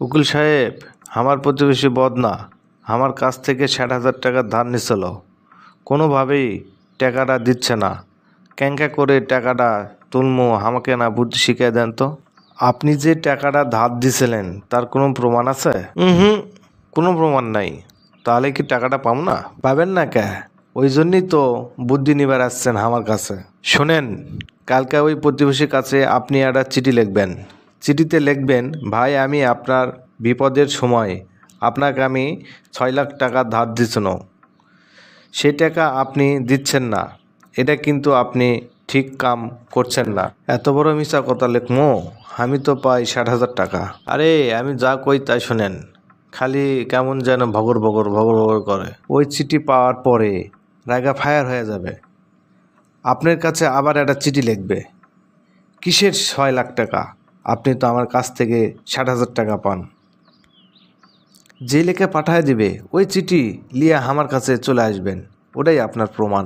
উকিল সাহেব আমার প্রতিবেশী বদনা আমার কাছ থেকে ষাট হাজার টাকা ধার নিছিল। কোনোভাবেই টাকাটা দিচ্ছে না। ক্যাঙ্কা করে টাকাটা তুলমু আমাকে না বুদ্ধি শিখিয়ে দেন তো। আপনি যে টাকাটা ধার দিছিলেন তার কোনো প্রমাণ আছে? হুম কোনো প্রমাণ নাই। তাহলে কি টাকাটা পাবো না? পাবেন না কে? ওই জন্যই তো বুদ্ধি নিবার আসছেন আমার কাছে। শোনেন কালকে ওই প্রতিবেশীর কাছে আপনি একটা চিঠি লিখবেন। চিঠিতে লিখবেন, ভাই, আমি আপনার বিপদের সময় আপনাকে আমি ছয় লাখ টাকা ধার দিছিল সেই টাকা আপনি দিচ্ছেন না। এটা কিন্তু আপনি ঠিক কাম করছেন না। এত বড় মিশা কথা লেখমো? আমি তো পাই ষাট হাজার টাকা। আরে, আমি যা কই তাই শোনেন। খালি কেমন যেন ভগর ভগর ভগর ভগর করে। ওই চিঠি পাওয়ার পরে রাগা ফায়ার হয়ে যাবে। আপনার কাছে আবার একটা চিঠি লিখবে। কিসের ছয় লাখ টাকা? আপনি তো আমার কাছ থেকে ষাট হাজার টাকা পান। যে লেখা পাঠায় দিবে, ওই চিঠি লিয়া আমার কাছে চলে আসবেন, ওটাই আপনার প্রমাণ।